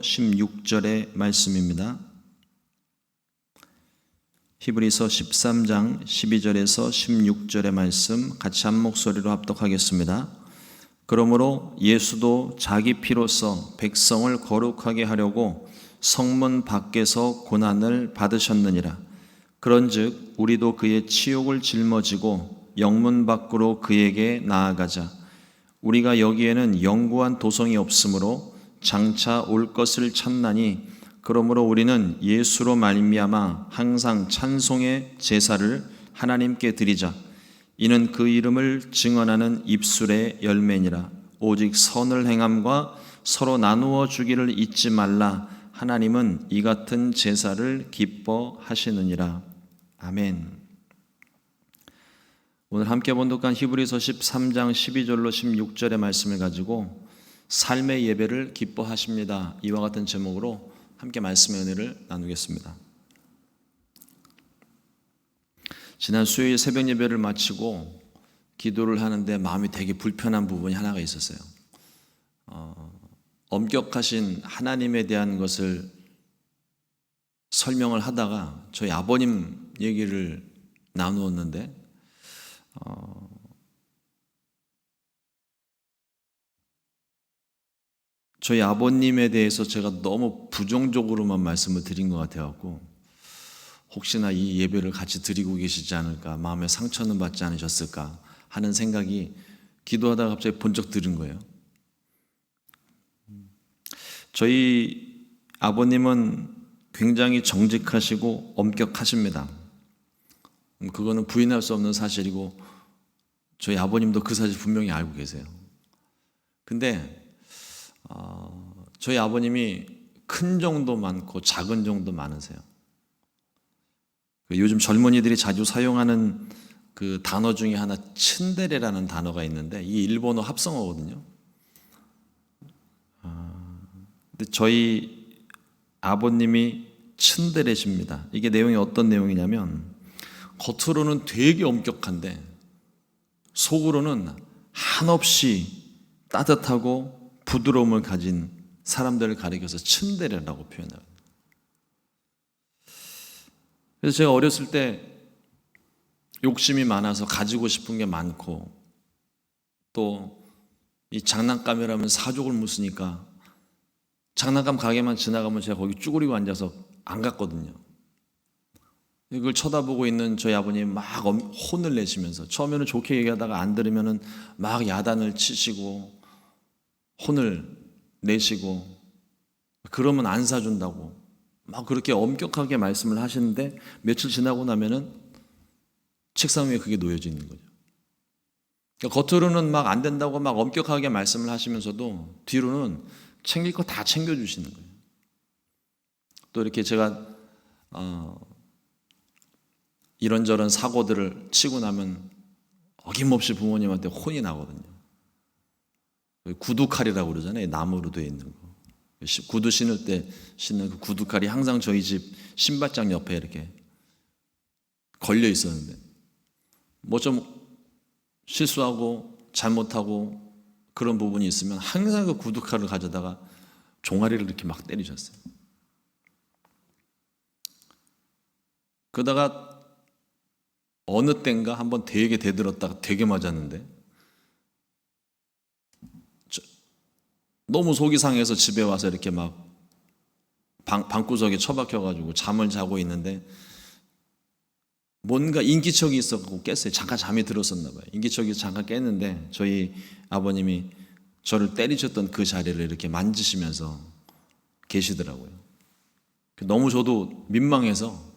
16절의 말씀입니다. 히브리서 13장 12절에서 16절의 말씀 같이 한 목소리로 합독하겠습니다. 그러므로 예수도 자기 피로써 백성을 거룩하게 하려고 성문 밖에서 고난을 받으셨느니라. 그런즉 우리도 그의 치욕을 짊어지고 영문 밖으로 그에게 나아가자. 우리가 여기에는 영구한 도성이 없으므로 장차 올 것을 찾나니 그러므로 우리는 예수로 말미암아 항상 찬송의 제사를 하나님께 드리자. 이는 그 이름을 증언하는 입술의 열매니라. 오직 선을 행함과 서로 나누어 주기를 잊지 말라. 하나님은 이 같은 제사를 기뻐하시느니라. 아멘. 오늘 함께 본독한 히브리서 13장 12절로 16절의 말씀을 가지고 삶의 예배를 기뻐하십니다. 이와 같은 제목으로 함께 말씀의 은혜를 나누겠습니다. 지난 수요일 새벽 예배를 마치고 기도를 하는데 마음이 되게 불편한 부분이 하나가 있었어요. 어, 엄격하신 하나님에 대한 것을 설명을 하다가 저희 아버님 얘기를 나누었는데 어, 저희 아버님에 대해서 제가 너무 부정적으로만 말씀을 드린 것 같아갖고 혹시나 이 예배를 같이 드리고 계시지 않을까 마음에 상처는 받지 않으셨을까 하는 생각이 기도하다가 갑자기 번쩍 들은 거예요. 저희 아버님은 굉장히 정직하시고 엄격하십니다. 그거는 부인할 수 없는 사실이고 저희 아버님도 그 사실 분명히 알고 계세요. 근데 어, 저희 아버님이 큰 정도 많고 작은 정도 많으세요. 그 요즘 젊은이들이 자주 사용하는 그 단어 중에 하나 츤데레라는 단어가 있는데 이 일본어 합성어거든요. 아, 근데 저희 아버님이 츤데레십니다. 이게 내용이 어떤 내용이냐면 겉으로는 되게 엄격한데 속으로는 한없이 따뜻하고 부드러움을 가진 사람들을 가리켜서 츤데레라고 표현해요. 그래서 제가 어렸을 때 욕심이 많아서 가지고 싶은 게 많고 또 이 장난감이라면 사족을 묻으니까 장난감 가게만 지나가면 제가 거기 쭈그리고 앉아서 안 갔거든요. 이걸 쳐다보고 있는 저희 아버님이 막 혼을 내시면서 처음에는 좋게 얘기하다가 안 들으면은 막 야단을 치시고 혼을 내시고 그러면 안 사준다고 막 그렇게 엄격하게 말씀을 하시는데 며칠 지나고 나면은 책상 위에 그게 놓여져 있는 거죠. 그러니까 겉으로는 막 안 된다고 막 엄격하게 말씀을 하시면서도 뒤로는 챙길 거 다 챙겨주시는 거예요. 또 이렇게 제가 어, 이런저런 사고들을 치고 나면 어김없이 부모님한테 혼이 나거든요. 구두칼이라고 그러잖아요. 나무로 되어 있는 거. 구두 신을 때 신는 그 구두칼이 항상 저희 집 신발장 옆에 이렇게 걸려 있었는데 뭐 좀 실수하고 잘못하고 그런 부분이 있으면 항상 그 구두칼을 가져다가 종아리를 이렇게 막 때리셨어요. 그러다가 어느 땐가 한번 되게 대들었다가 되게 맞았는데 너무 속이 상해서 집에 와서 이렇게 막 방, 방구석에 처박혀가지고 잠을 자고 있는데 뭔가 인기척이 있었고 깼어요. 잠깐 잠이 들었었나 봐요. 인기척이 잠깐 깼는데 저희 아버님이 저를 때리셨던 그 자리를 이렇게 만지시면서 계시더라고요. 너무 저도 민망해서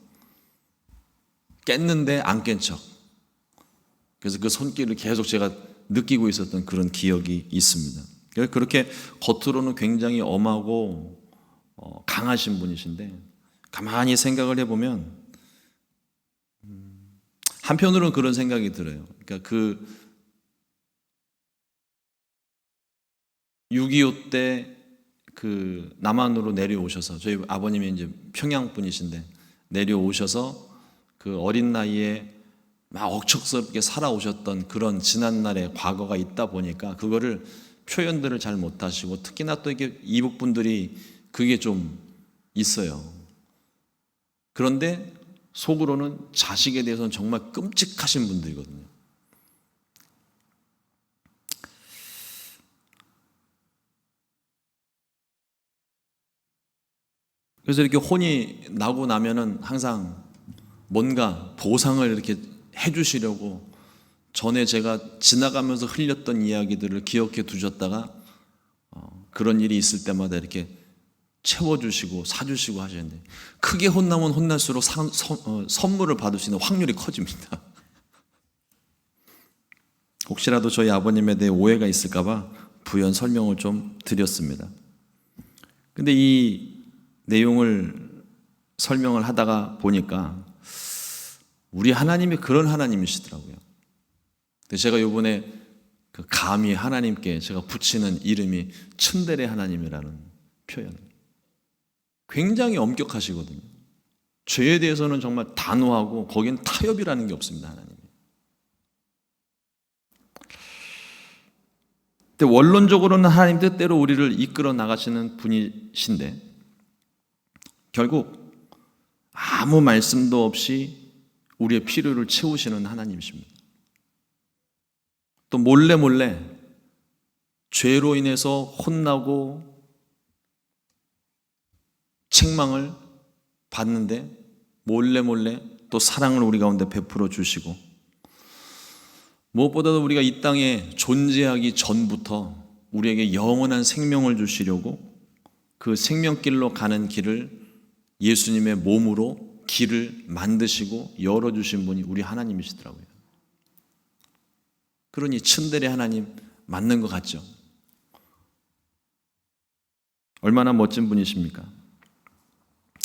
깼는데 안 깬 척. 그래서 그 손길을 계속 제가 느끼고 있었던 그런 기억이 있습니다. 그렇게 겉으로는 굉장히 엄하고 어, 강하신 분이신데 가만히 생각을 해보면 음, 한편으로는 그런 생각이 들어요. 그러니까 그 6.25 때 그 남한으로 내려오셔서 저희 아버님이 이제 평양 분이신데 내려오셔서 그 어린 나이에 막 억척스럽게 살아오셨던 그런 지난날의 과거가 있다 보니까 그거를 표현들을 잘 못하시고 특히나 또 이게 이북 분들이 그게 좀 있어요. 그런데 속으로는 자식에 대해서는 정말 끔찍하신 분들이거든요. 그래서 이렇게 혼이 나고 나면은 항상 뭔가 보상을 이렇게 해주시려고 전에 제가 지나가면서 흘렸던 이야기들을 기억해 두셨다가 어, 그런 일이 있을 때마다 이렇게 채워주시고 사주시고 하시는데 크게 혼나면 혼날수록 상- 선- 어, 선물을 받을 수 있는 확률이 커집니다. 혹시라도 저희 아버님에 대해 오해가 있을까봐 부연 설명을 좀 드렸습니다. 근데 이 내용을 설명을 하다가 보니까 우리 하나님이 그런 하나님이시더라고요. 제가 요번에 그 감히 하나님께 제가 붙이는 이름이 츤데레 하나님이라는 표현. 굉장히 엄격하시거든요. 죄에 대해서는 정말 단호하고 거기엔 타협이라는 게 없습니다, 하나님. 근데 원론적으로는 하나님 뜻대로 우리를 이끌어 나가시는 분이신데 결국 아무 말씀도 없이 우리의 필요를 채우시는 하나님이십니다. 또 몰래 몰래 죄로 인해서 혼나고 책망을 받는데 몰래 몰래 또 사랑을 우리 가운데 베풀어 주시고 무엇보다도 우리가 이 땅에 존재하기 전부터 우리에게 영원한 생명을 주시려고 그 생명길로 가는 길을 예수님의 몸으로 길을 만드시고 열어주신 분이 우리 하나님이시더라고요. 그러니 츤데레 하나님 맞는 것 같죠? 얼마나 멋진 분이십니까?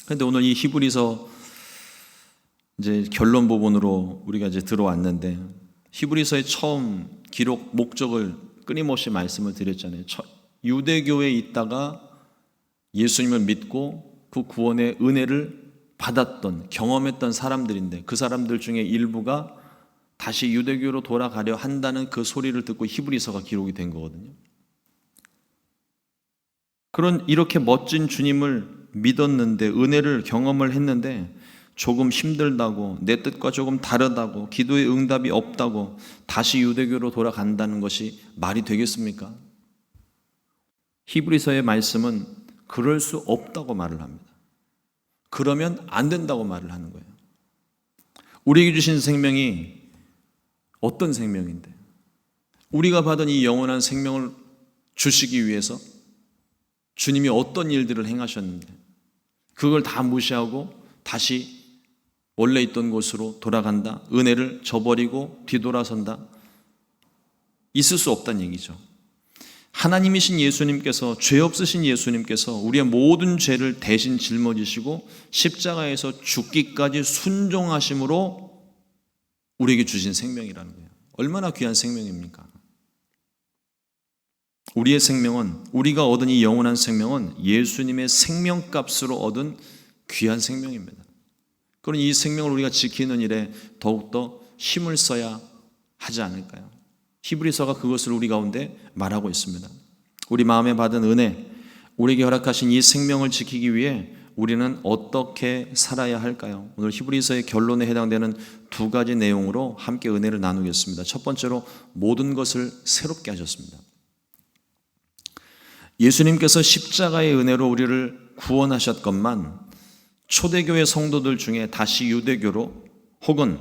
그런데 오늘 이 히브리서 이제 결론 부분으로 우리가 이제 들어왔는데 히브리서의 처음 기록 목적을 끊임없이 말씀을 드렸잖아요. 처- 유대교에 있다가 예수님을 믿고 그 구원의 은혜를 받았던 경험했던 사람들인데 그 사람들 중에 일부가 다시 유대교로 돌아가려 한다는 그 소리를 듣고 히브리서가 기록이 된 거거든요. 그런 이렇게 멋진 주님을 믿었는데 은혜를 경험을 했는데 조금 힘들다고 내 뜻과 조금 다르다고 기도의 응답이 없다고 다시 유대교로 돌아간다는 것이 말이 되겠습니까? 히브리서의 말씀은 그럴 수 없다고 말을 합니다. 그러면 안 된다고 말을 하는 거예요. 우리에게 주신 생명이 어떤 생명인데? 우리가 받은 이 영원한 생명을 주시기 위해서 주님이 어떤 일들을 행하셨는데 그걸 다 무시하고 다시 원래 있던 곳으로 돌아간다. 은혜를 저버리고 뒤돌아선다. 있을 수 없다는 얘기죠. 하나님이신 예수님께서 죄 없으신 예수님께서 우리의 모든 죄를 대신 짊어지시고 십자가에서 죽기까지 순종하심으로 우리에게 주신 생명이라는 거예요. 얼마나 귀한 생명입니까? 우리의 생명은 우리가 얻은 이 영원한 생명은 예수님의 생명값으로 얻은 귀한 생명입니다. 그런 이 생명을 우리가 지키는 일에 더욱더 힘을 써야 하지 않을까요? 히브리서가 그것을 우리 가운데 말하고 있습니다. 우리 마음에 받은 은혜, 우리에게 허락하신 이 생명을 지키기 위해 우리는 어떻게 살아야 할까요? 오늘 히브리서의 결론에 해당되는 두 가지 내용으로 함께 은혜를 나누겠습니다. 첫 번째로 모든 것을 새롭게 하셨습니다. 예수님께서 십자가의 은혜로 우리를 구원하셨건만 초대교회 성도들 중에 다시 유대교로 혹은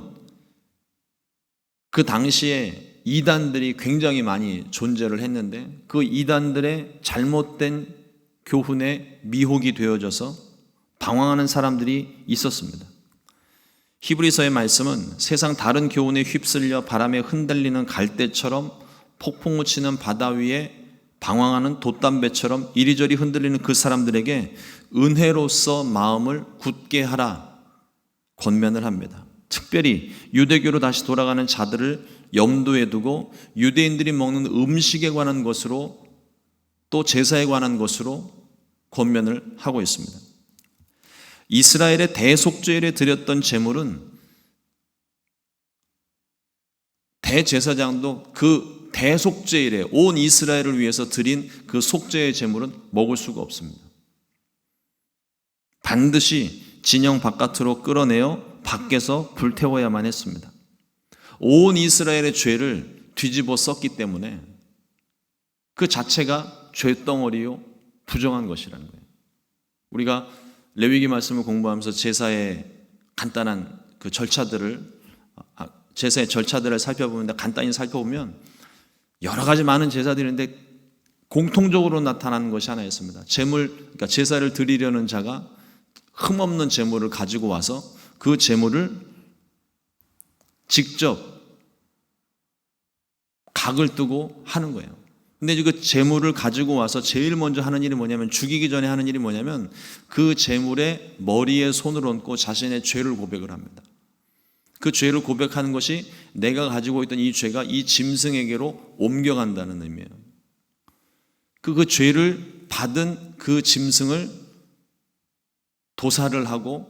그 당시에 이단들이 굉장히 많이 존재를 했는데 그 이단들의 잘못된 교훈에 미혹이 되어져서 방황하는 사람들이 있었습니다. 히브리서의 말씀은 세상 다른 교훈에 휩쓸려 바람에 흔들리는 갈대처럼 폭풍우 치는 바다 위에 방황하는 돛담배처럼 이리저리 흔들리는 그 사람들에게 은혜로서 마음을 굳게 하라 권면을 합니다. 특별히 유대교로 다시 돌아가는 자들을 염두에 두고 유대인들이 먹는 음식에 관한 것으로 또 제사에 관한 것으로 권면을 하고 있습니다. 이스라엘의 대속죄일에 드렸던 제물은 대제사장도 그 대속죄일에 온 이스라엘을 위해서 드린 그 속죄의 제물은 먹을 수가 없습니다. 반드시 진영 바깥으로 끌어내어 밖에서 불태워야만 했습니다. 온 이스라엘의 죄를 뒤집어 썼기 때문에 그 자체가 죄덩어리요 부정한 것이라는 거예요. 우리가 레위기 말씀을 공부하면서 제사의 간단한 그 절차들을 아, 제사의 절차들을 살펴보는데 간단히 살펴보면 여러 가지 많은 제사들이 있는데 공통적으로 나타나는 것이 하나 있습니다. 제물 그러니까 제사를 드리려는 자가 흠없는 제물을 가지고 와서 그 제물을 직접 각을 뜨고 하는 거예요. 근데 그 제물을 가지고 와서 제일 먼저 하는 일이 뭐냐면 죽이기 전에 하는 일이 뭐냐면 그 제물의 머리에 손을 얹고 자신의 죄를 고백을 합니다. 그 죄를 고백하는 것이 내가 가지고 있던 이 죄가 이 짐승에게로 옮겨간다는 의미예요. 그, 그 죄를 받은 그 짐승을 도사를 하고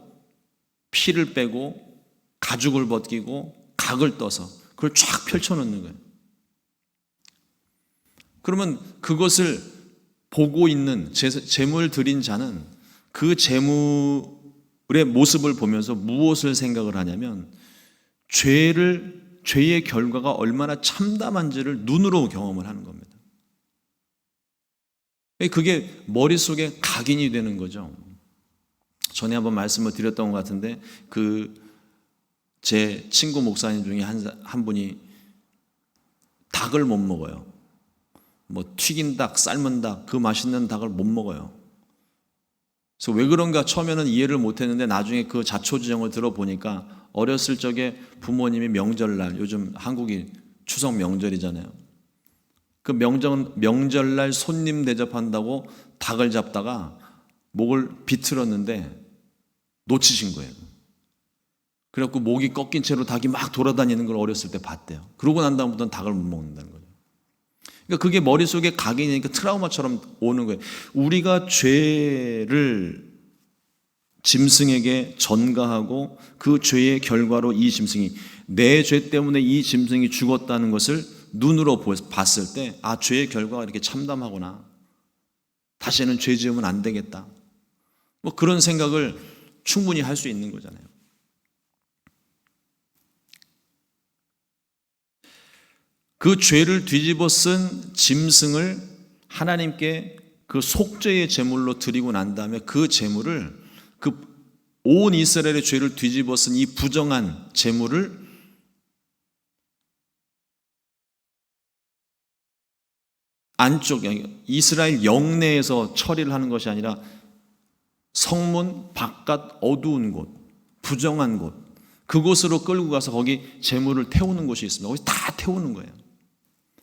피를 빼고 가죽을 벗기고 각을 떠서 그걸 쫙 펼쳐놓는 거예요. 그러면 그것을 보고 있는 재물 드린 자는 그 재물의 모습을 보면서 무엇을 생각을 하냐면 죄를 죄의 결과가 얼마나 참담한지를 눈으로 경험을 하는 겁니다. 그게 머릿속에 각인이 되는 거죠. 전에 한번 말씀을 드렸던 것 같은데 그 제 친구 목사님 중에 한, 한 분이 닭을 못 먹어요. 뭐 튀긴 닭, 삶은 닭, 그 맛있는 닭을 못 먹어요. 그래서 왜 그런가 처음에는 이해를 못 했는데 나중에 그 자초지정을 들어보니까 어렸을 적에 부모님이 명절날, 요즘 한국이 추석 명절이잖아요. 그 명절, 명절날 손님 대접한다고 닭을 잡다가 목을 비틀었는데 놓치신 거예요. 그래갖고 목이 꺾인 채로 닭이 막 돌아다니는 걸 어렸을 때 봤대요. 그러고 난 다음부터는 닭을 못 먹는다는 거죠. 그러니까 그게 머릿속에 각인이니까 트라우마처럼 오는 거예요. 우리가 죄를 짐승에게 전가하고 그 죄의 결과로 이 짐승이 내 죄 때문에 이 짐승이 죽었다는 것을 눈으로 봤을 때 아, 죄의 결과가 이렇게 참담하구나. 다시는 죄 지으면 안 되겠다. 뭐 그런 생각을 충분히 할 수 있는 거잖아요. 그 죄를 뒤집어 쓴 짐승을 하나님께 그 속죄의 제물로 드리고 난 다음에 그 제물을 그 온 이스라엘의 죄를 뒤집어 쓴 이 부정한 제물을 안쪽 이스라엘 영내에서 처리를 하는 것이 아니라 성문 바깥 어두운 곳, 부정한 곳 그곳으로 끌고 가서 거기 재물을 태우는 곳이 있습니다. 거기 다 태우는 거예요.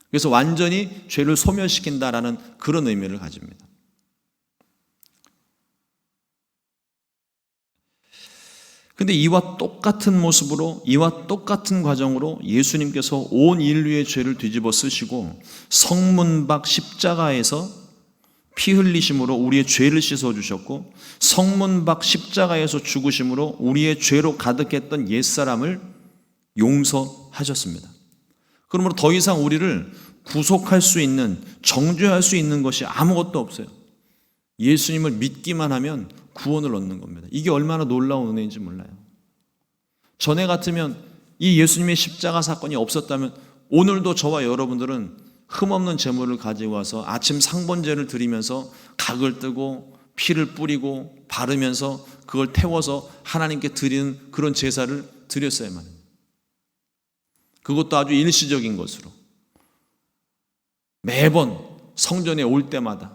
그래서 완전히 죄를 소멸시킨다라는 그런 의미를 가집니다. 근데 이와 똑같은 모습으로 이와 똑같은 과정으로 예수님께서 온 인류의 죄를 뒤집어 쓰시고 성문 밖 십자가에서 피 흘리심으로 우리의 죄를 씻어 주셨고 성문 밖 십자가에서 죽으심으로 우리의 죄로 가득했던 옛사람을 용서하셨습니다. 그러므로 더 이상 우리를 구속할 수 있는 정죄할 수 있는 것이 아무것도 없어요. 예수님을 믿기만 하면 구원을 얻는 겁니다. 이게 얼마나 놀라운 은혜인지 몰라요. 전에 같으면 이 예수님의 십자가 사건이 없었다면 오늘도 저와 여러분들은 흠없는 재물을 가지고 와서 아침 상번제를 드리면서 각을 뜨고 피를 뿌리고 바르면서 그걸 태워서 하나님께 드리는 그런 제사를 드렸어야만 합니다. 그것도 아주 일시적인 것으로 매번 성전에 올 때마다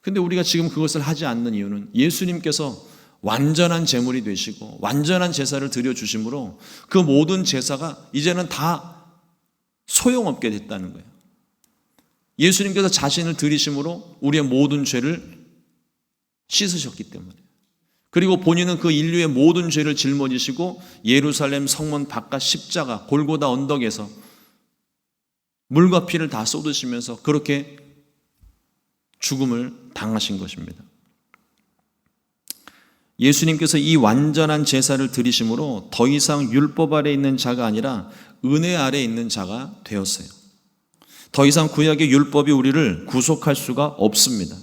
근데 우리가 지금 그것을 하지 않는 이유는 예수님께서 완전한 제물이 되시고 완전한 제사를 드려 주심으로 그 모든 제사가 이제는 다 소용없게 됐다는 거예요. 예수님께서 자신을 들이심으로 우리의 모든 죄를 씻으셨기 때문에. 그리고 본인은 그 인류의 모든 죄를 짊어지시고 예루살렘 성문 바깥 십자가 골고다 언덕에서 물과 피를 다 쏟으시면서 그렇게 죽음을 당하신 것입니다. 예수님께서 이 완전한 제사를 드리심으로 더 이상 율법 아래 있는 자가 아니라 은혜 아래 있는 자가 되었어요. 더 이상 구약의 율법이 우리를 구속할 수가 없습니다.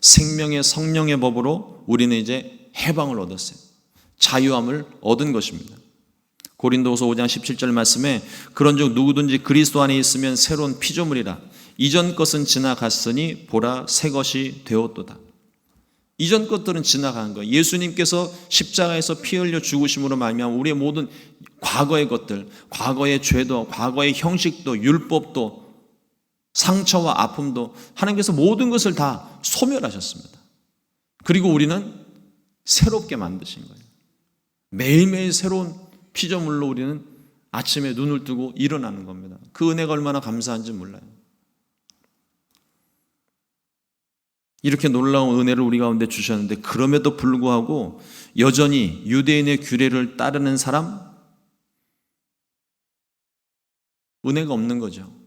생명의 성령의 법으로 우리는 이제 해방을 얻었어요. 자유함을 얻은 것입니다. 고린도후서 5장 17절 말씀에 그런즉 누구든지 그리스도 안에 있으면 새로운 피조물이라 이전 것은 지나갔으니 보라 새 것이 되었도다. 이전 것들은 지나간 거예요. 예수님께서 십자가에서 피 흘려 죽으심으로 말미암아 우리의 모든 과거의 것들, 과거의 죄도, 과거의 형식도, 율법도, 상처와 아픔도 하나님께서 모든 것을 다 소멸하셨습니다. 그리고 우리는 새롭게 만드신 거예요. 매일매일 새로운 피조물로 우리는 아침에 눈을 뜨고 일어나는 겁니다. 그 은혜가 얼마나 감사한지 몰라요. 이렇게 놀라운 은혜를 우리 가운데 주셨는데 그럼에도 불구하고 여전히 유대인의 규례를 따르는 사람 은혜가 없는 거죠.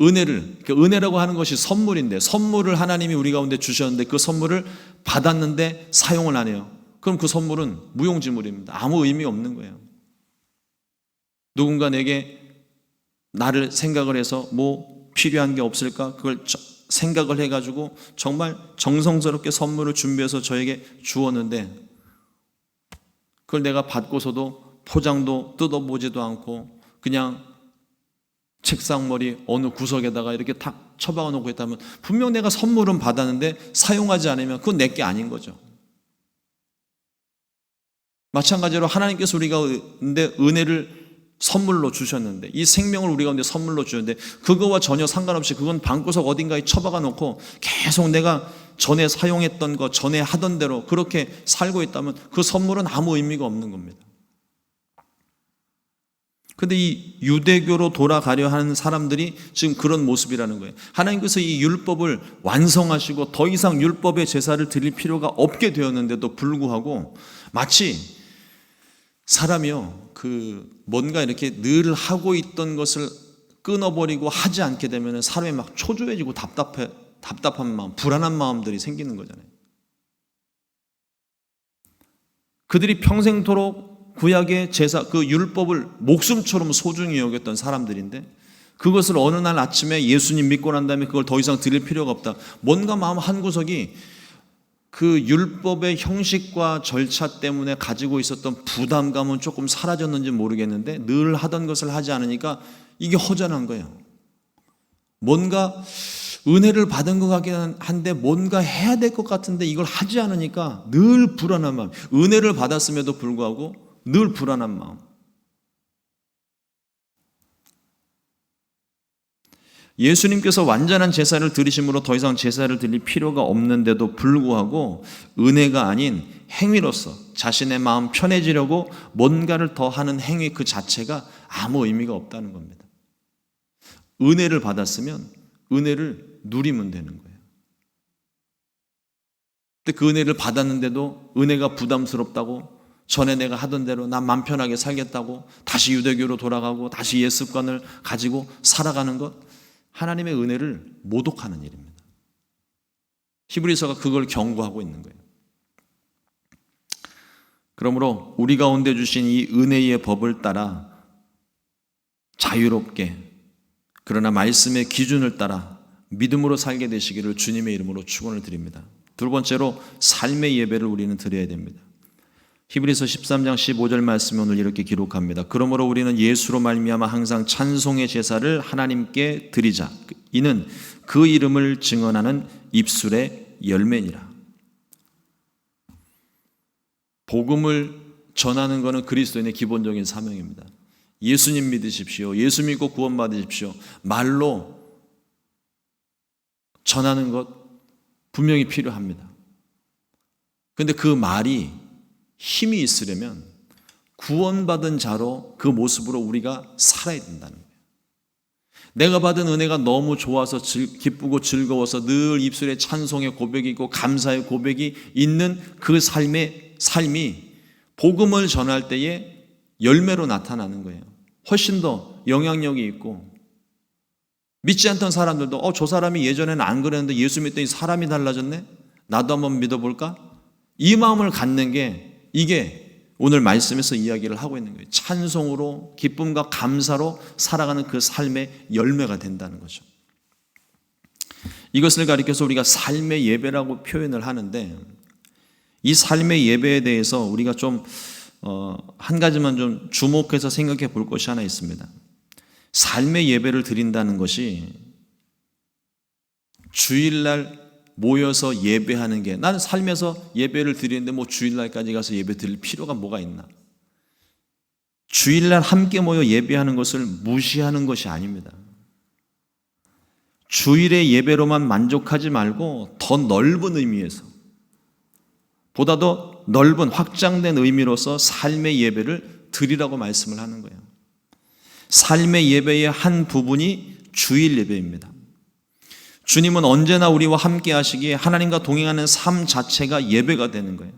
은혜를 그 은혜라고 하는 것이 선물인데 선물을 하나님이 우리 가운데 주셨는데 그 선물을 받았는데 사용을 안 해요. 그럼 그 선물은 무용지물입니다. 아무 의미 없는 거예요. 누군가 내게 나를 생각을 해서 뭐 필요한 게 없을까? 그걸 생각을 해가지고 정말 정성스럽게 선물을 준비해서 저에게 주었는데 그걸 내가 받고서도 포장도 뜯어보지도 않고 그냥 책상머리 어느 구석에다가 이렇게 탁 처박아 놓고 있다면 분명 내가 선물은 받았는데 사용하지 않으면 그건 내 게 아닌 거죠. 마찬가지로 하나님께서 우리가 근데 은혜를 선물로 주셨는데 이 생명을 우리가 근데 선물로 주는데 그거와 전혀 상관없이 그건 방구석 어딘가에 처박아 놓고 계속 내가 전에 사용했던 거 전에 하던 대로 그렇게 살고 있다면 그 선물은 아무 의미가 없는 겁니다. 근데 이 유대교로 돌아가려 하는 사람들이 지금 그런 모습이라는 거예요. 하나님께서 이 율법을 완성하시고 더 이상 율법의 제사를 드릴 필요가 없게 되었는데도 불구하고 마치 사람이요, 그 뭔가 이렇게 늘 하고 있던 것을 끊어버리고 하지 않게 되면 사람이 막 초조해지고 답답해, 답답한 마음, 불안한 마음들이 생기는 거잖아요. 그들이 평생토록 구약의 제사 그 율법을 목숨처럼 소중히 여겼던 사람들인데 그것을 어느 날 아침에 예수님 믿고 난 다음에 그걸 더 이상 드릴 필요가 없다. 뭔가 마음 한 구석이 그 율법의 형식과 절차 때문에 가지고 있었던 부담감은 조금 사라졌는지 모르겠는데 늘 하던 것을 하지 않으니까 이게 허전한 거예요. 뭔가 은혜를 받은 것 같긴 한데 뭔가 해야 될 것 같은데 이걸 하지 않으니까 늘 불안한 마음. 은혜를 받았음에도 불구하고 늘 불안한 마음. 예수님께서 완전한 제사를 드리심으로 더 이상 제사를 드릴 필요가 없는데도 불구하고 은혜가 아닌 행위로서 자신의 마음 편해지려고 뭔가를 더 하는 행위 그 자체가 아무 의미가 없다는 겁니다. 은혜를 받았으면 은혜를 누리면 되는 거예요. 근데 그 은혜를 받았는데도 은혜가 부담스럽다고 전에 내가 하던 대로 난 맘 편하게 살겠다고 다시 유대교로 돌아가고 다시 옛 습관을 가지고 살아가는 것 하나님의 은혜를 모독하는 일입니다. 히브리서가 그걸 경고하고 있는 거예요. 그러므로 우리 가운데 주신 이 은혜의 법을 따라 자유롭게 그러나 말씀의 기준을 따라 믿음으로 살게 되시기를 주님의 이름으로 축원을 드립니다. 두 번째로 삶의 예배를 우리는 드려야 됩니다. 히브리서 13장 15절 말씀에 오늘 이렇게 기록합니다. 그러므로 우리는 예수로 말미암아 항상 찬송의 제사를 하나님께 드리자. 이는 그 이름을 증언하는 입술의 열매니라. 복음을 전하는 것은 그리스도인의 기본적인 사명입니다. 예수님 믿으십시오. 예수 믿고 구원받으십시오. 말로 전하는 것 분명히 필요합니다. 근데 그 말이 힘이 있으려면 구원받은 자로 그 모습으로 우리가 살아야 된다는 거예요. 내가 받은 은혜가 너무 좋아서 기쁘고 즐거워서 늘 입술에 찬송의 고백이 있고 감사의 고백이 있는 그 삶의 삶이 복음을 전할 때에 열매로 나타나는 거예요. 훨씬 더 영향력이 있고 믿지 않던 사람들도 어 저 사람이 예전에는 안 그랬는데 예수 믿더니 사람이 달라졌네. 나도 한번 믿어볼까? 이 마음을 갖는 게 이게 오늘 말씀에서 이야기를 하고 있는 거예요. 찬송으로 기쁨과 감사로 살아가는 그 삶의 열매가 된다는 거죠. 이것을 가리켜서 우리가 삶의 예배라고 표현을 하는데 이 삶의 예배에 대해서 우리가 좀, 어, 한 가지만 좀 주목해서 생각해 볼 것이 하나 있습니다. 삶의 예배를 드린다는 것이 주일날 모여서 예배하는 게 나는 삶에서 예배를 드리는데 뭐 주일날까지 가서 예배 드릴 필요가 뭐가 있나? 주일날 함께 모여 예배하는 것을 무시하는 것이 아닙니다. 주일의 예배로만 만족하지 말고 더 넓은 의미에서 보다 더 넓은 확장된 의미로서 삶의 예배를 드리라고 말씀을 하는 거예요. 삶의 예배의 한 부분이 주일 예배입니다. 주님은 언제나 우리와 함께 하시기에 하나님과 동행하는 삶 자체가 예배가 되는 거예요.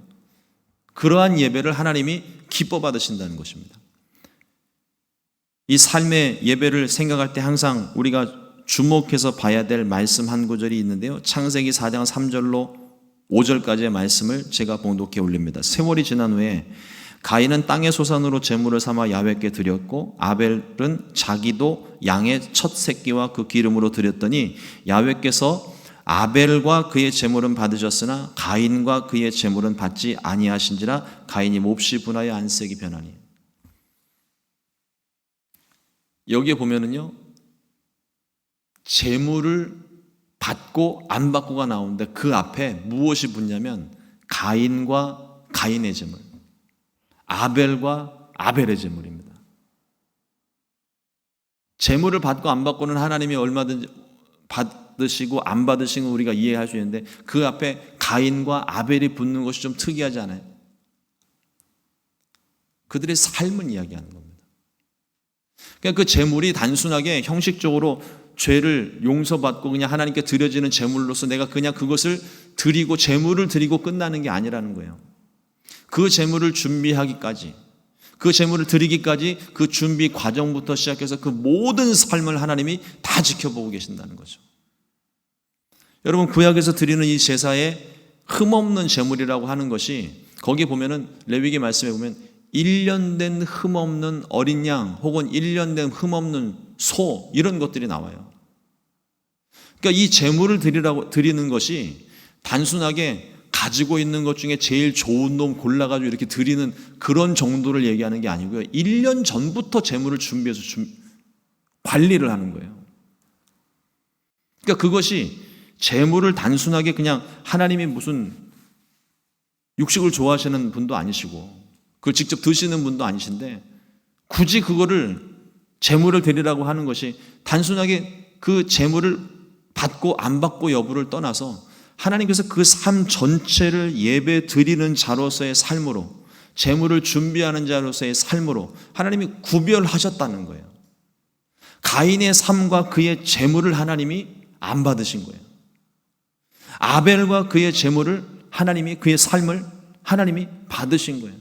그러한 예배를 하나님이 기뻐 받으신다는 것입니다. 이 삶의 예배를 생각할 때 항상 우리가 주목해서 봐야 될 말씀 한 구절이 있는데요. 창세기 4장 3절로 5절까지의 말씀을 제가 봉독해 올립니다. 세월이 지난 후에 가인은 땅의 소산으로 제물을 삼아 야훼께 드렸고 아벨은 자기도 양의 첫 새끼와 그 기름으로 드렸더니 야훼께서 아벨과 그의 제물은 받으셨으나 가인과 그의 제물은 받지 아니하신지라 가인이 몹시 분하여 안색이 변하니. 여기에 보면은요 제물을 받고 안 받고가 나오는데 그 앞에 무엇이 붙냐면 가인과 가인의 제물 아벨과 아벨의 제물입니다. 제물을 받고 안 받고는 하나님이 얼마든지 받으시고 안 받으시는 우리가 이해할 수 있는데 그 앞에 가인과 아벨이 붙는 것이 좀 특이하지 않아요? 그들의 삶을 이야기하는 겁니다. 그러니까 그 제물이 단순하게 형식적으로 죄를 용서받고 그냥 하나님께 드려지는 제물로서 내가 그냥 그것을 드리고 제물을 드리고 끝나는 게 아니라는 거예요. 그 재물을 준비하기까지 그 재물을 드리기까지 그 준비 과정부터 시작해서 그 모든 삶을 하나님이 다 지켜보고 계신다는 거죠. 여러분 구약에서 드리는 이 제사에 흠없는 제물이라고 하는 것이 거기 보면은 레위기 말씀에 보면 1년 된 흠없는 어린 양 혹은 1년 된 흠없는 소 이런 것들이 나와요. 그러니까 이 제물을 드리라고 드리는 것이 단순하게 가지고 있는 것 중에 제일 좋은 놈 골라가지고 이렇게 드리는 그런 정도를 얘기하는 게 아니고요. 1년 전부터 재물을 준비해서 준, 관리를 하는 거예요. 그러니까 그것이 재물을 단순하게 그냥 하나님이 무슨 육식을 좋아하시는 분도 아니시고 그걸 직접 드시는 분도 아니신데 굳이 그거를 재물을 드리라고 하는 것이 단순하게 그 재물을 받고 안 받고 여부를 떠나서 하나님께서 그 삶 전체를 예배 드리는 자로서의 삶으로 재물을 준비하는 자로서의 삶으로 하나님이 구별하셨다는 거예요. 가인의 삶과 그의 재물을 하나님이 안 받으신 거예요. 아벨과 그의 재물을 하나님이 그의 삶을 하나님이 받으신 거예요.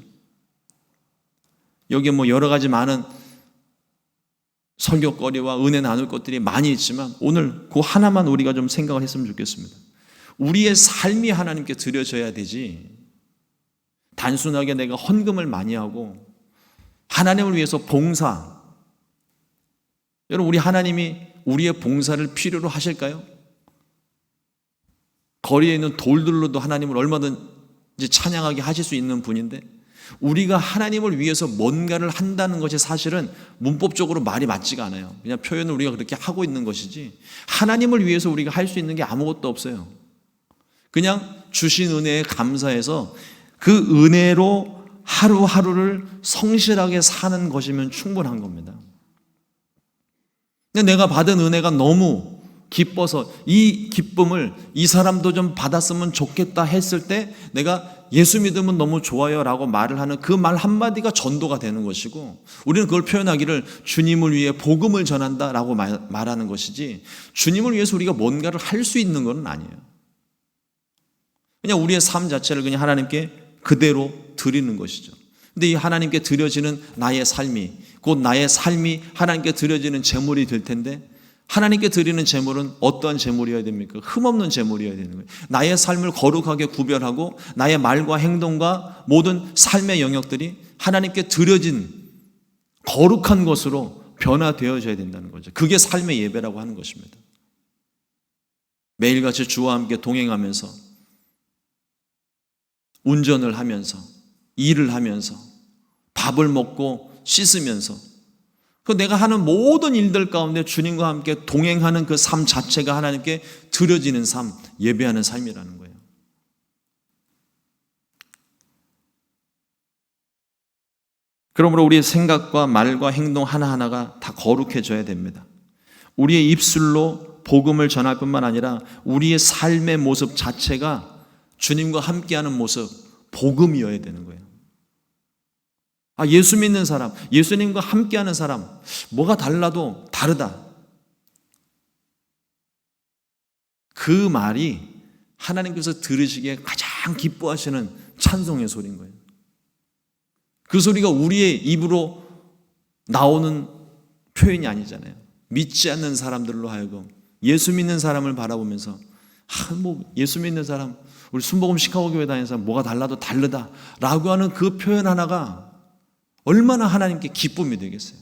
여기에 뭐 여러 가지 많은 설교거리와 은혜 나눌 것들이 많이 있지만 오늘 그 하나만 우리가 좀 생각을 했으면 좋겠습니다. 우리의 삶이 하나님께 드려져야 되지. 단순하게 내가 헌금을 많이 하고 하나님을 위해서 봉사. 여러분, 우리 하나님이 우리의 봉사를 필요로 하실까요? 거리에 있는 돌들로도 하나님을 얼마든지 찬양하게 하실 수 있는 분인데 우리가 하나님을 위해서 뭔가를 한다는 것이 사실은 문법적으로 말이 맞지가 않아요. 그냥 표현을 우리가 그렇게 하고 있는 것이지 하나님을 위해서 우리가 할 수 있는 게 아무것도 없어요. 그냥 주신 은혜에 감사해서 그 은혜로 하루하루를 성실하게 사는 것이면 충분한 겁니다. 내가 받은 은혜가 너무 기뻐서 이 기쁨을 이 사람도 좀 받았으면 좋겠다 했을 때 내가 예수 믿으면 너무 좋아요 라고 말을 하는 그 말 한마디가 전도가 되는 것이고 우리는 그걸 표현하기를 주님을 위해 복음을 전한다 라고 말하는 것이지 주님을 위해서 우리가 뭔가를 할 수 있는 것은 아니에요. 그냥 우리의 삶 자체를 그냥 하나님께 그대로 드리는 것이죠. 근데 이 하나님께 드려지는 나의 삶이 곧 나의 삶이 하나님께 드려지는 제물이 될 텐데 하나님께 드리는 제물은 어떠한 제물이어야 됩니까? 흠없는 제물이어야 되는 거예요. 나의 삶을 거룩하게 구별하고 나의 말과 행동과 모든 삶의 영역들이 하나님께 드려진 거룩한 것으로 변화되어져야 된다는 거죠. 그게 삶의 예배라고 하는 것입니다. 매일같이 주와 함께 동행하면서 운전을 하면서 일을 하면서 밥을 먹고 씻으면서 그 내가 하는 모든 일들 가운데 주님과 함께 동행하는 그 삶 자체가 하나님께 드려지는 삶, 예배하는 삶이라는 거예요. 그러므로 우리의 생각과 말과 행동 하나하나가 다 거룩해져야 됩니다. 우리의 입술로 복음을 전할 뿐만 아니라 우리의 삶의 모습 자체가 주님과 함께하는 모습, 복음이어야 되는 거예요. 아, 예수 믿는 사람, 예수님과 함께하는 사람, 뭐가 달라도 다르다. 그 말이 하나님께서 들으시기에 가장 기뻐하시는 찬송의 소리인 거예요. 그 소리가 우리의 입으로 나오는 표현이 아니잖아요. 믿지 않는 사람들로 하여금 예수 믿는 사람을 바라보면서 아, 뭐 예수 믿는 사람, 우리 순복음 시카고 교회 다니는 사람 뭐가 달라도 다르다라고 하는 그 표현 하나가 얼마나 하나님께 기쁨이 되겠어요.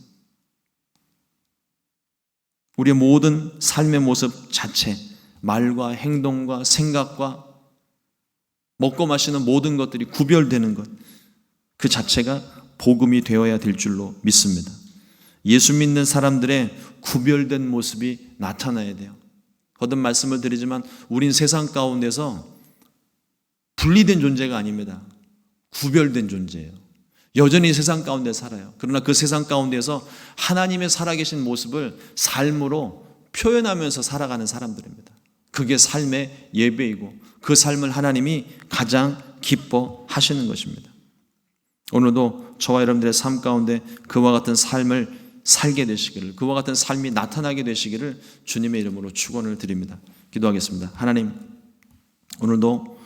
우리의 모든 삶의 모습 자체, 말과 행동과 생각과 먹고 마시는 모든 것들이 구별되는 것, 그 자체가 복음이 되어야 될 줄로 믿습니다. 예수 믿는 사람들의 구별된 모습이 나타나야 돼요. 거듭 말씀을 드리지만 우린 세상 가운데서 분리된 존재가 아닙니다. 구별된 존재예요. 여전히 세상 가운데 살아요. 그러나 그 세상 가운데서 하나님의 살아계신 모습을 삶으로 표현하면서 살아가는 사람들입니다. 그게 삶의 예배이고 그 삶을 하나님이 가장 기뻐하시는 것입니다. 오늘도 저와 여러분들의 삶 가운데 그와 같은 삶을 살게 되시기를, 그와 같은 삶이 나타나게 되시기를 주님의 이름으로 축원을 드립니다. 기도하겠습니다. 하나님, 오늘도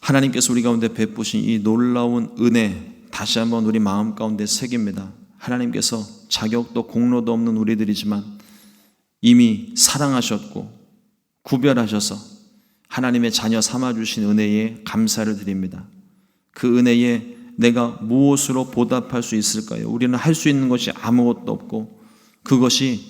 하나님께서 우리 가운데 베푸신 이 놀라운 은혜 다시 한번 우리 마음 가운데 새깁니다. 하나님께서 자격도 공로도 없는 우리들이지만 이미 사랑하셨고 구별하셔서 하나님의 자녀 삼아 주신 은혜에 감사를 드립니다. 그 은혜에 내가 무엇으로 보답할 수 있을까요? 우리는 할 수 있는 것이 아무것도 없고 그것이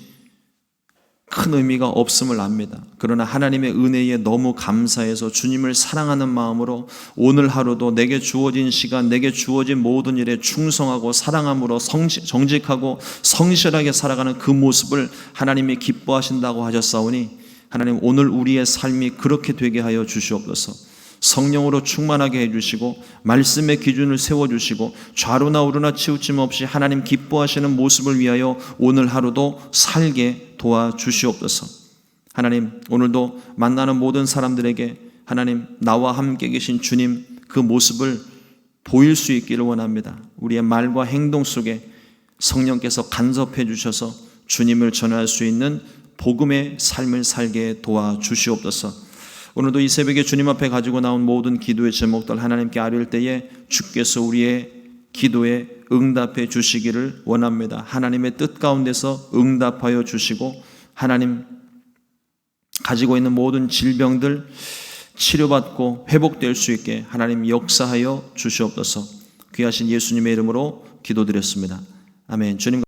큰 의미가 없음을 압니다. 그러나 하나님의 은혜에 너무 감사해서 주님을 사랑하는 마음으로 오늘 하루도 내게 주어진 시간, 내게 주어진 모든 일에 충성하고 사랑함으로 성시, 정직하고 성실하게 살아가는 그 모습을 하나님이 기뻐하신다고 하셨사오니 하나님 오늘 우리의 삶이 그렇게 되게 하여 주시옵소서. 성령으로 충만하게 해주시고 말씀의 기준을 세워주시고 좌로나 우로나 치우침 없이 하나님 기뻐하시는 모습을 위하여 오늘 하루도 살게 도와주시옵소서. 하나님 오늘도 만나는 모든 사람들에게 하나님 나와 함께 계신 주님 그 모습을 보일 수 있기를 원합니다. 우리의 말과 행동 속에 성령께서 간섭해 주셔서 주님을 전할 수 있는 복음의 삶을 살게 도와주시옵소서. 오늘도 이 새벽에 주님 앞에 가지고 나온 모든 기도의 제목들 하나님께 아뢰을 때에 주께서 우리의 기도에 응답해 주시기를 원합니다. 하나님의 뜻 가운데서 응답하여 주시고 하나님 가지고 있는 모든 질병들 치료받고 회복될 수 있게 하나님 역사하여 주시옵소서. 귀하신 예수님의 이름으로 기도드렸습니다. 아멘. 주님